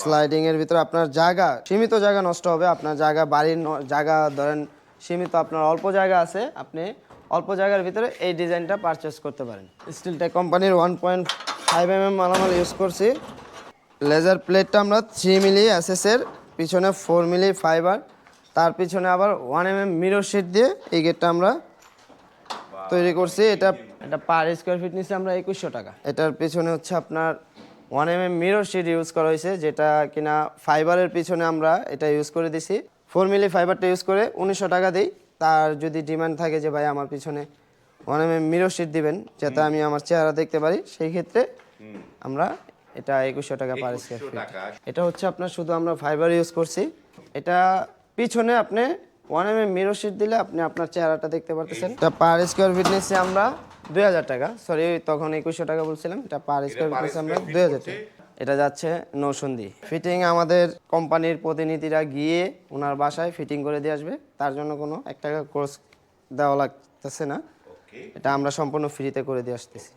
Sliding এর ভিতরে আপনার জায়গা সীমিত জায়গা নষ্ট হবে আপনার জায়গা বাড়ির জায়গা ধরেন সীমিত আপনার অল্প জায়গা আছে আপনি অল্প জায়গার ভিতরে এই ডিজাইনটা পারচেস করতে পারেন। স্টিলটেক কোম্পানির one point five M M মালামাল ইউজ করছি। লেজার প্লেটটা আমরা থ্রি মিলি এসএসের পিছনে ফোর মিলি ফাইবার তার পিছনে আবার one M M mirror sheet দিয়ে এই গেটটা আমরা তৈরি করছি। এটা এটা পার স্কোয়ার ফিট নিচ্ছে আমরা একুশশো টাকা। এটার পিছনে হচ্ছে আপনার one M M mirror sheet use করা হয়েছে যেটা কিনা ফাইবারের পিছনে আমরা এটা ইউজ করে দিছি। ফোর মিলি ফাইবারটা ইউজ করে উনিশশো টাকা দিই। তার যদি ডিমান্ড থাকে যে ভাই আমার পিছনে one M M mirror sheet দিবেন যাতে আমি আমার চেহারা দেখতে পারি সেই ক্ষেত্রে আমরা এটা একুশশো টাকা পার স্কোয়ার ফিট এটা হচ্ছে আপনার শুধু আমরা ফাইবার ইউজ করছি। এটা পিছনে আপনি one M M mirror sheet দিলে আপনি আপনার চেহারাটা দেখতে পারতেছেন। এটা পার স্কোয়ার ফিট নিচ্ছি আমরা দুই হাজার টাকা। সরি তখন একুশশো টাকা বলছিলাম এটা পার স্কোয়ার ফিট আমরা দুই হাজার টাকা। এটা যাচ্ছে নৌসন্ধি। ফিটিং আমাদের কোম্পানির প্রতিনিধিরা গিয়ে ওনার বাসায় ফিটিং করে দিয়ে আসবে। তার জন্য কোনো এক টাকা কোর্স দেওয়া লাগতেছে না। এটা আমরা সম্পূর্ণ ফ্রিতে করে দিয়ে আসতেছি।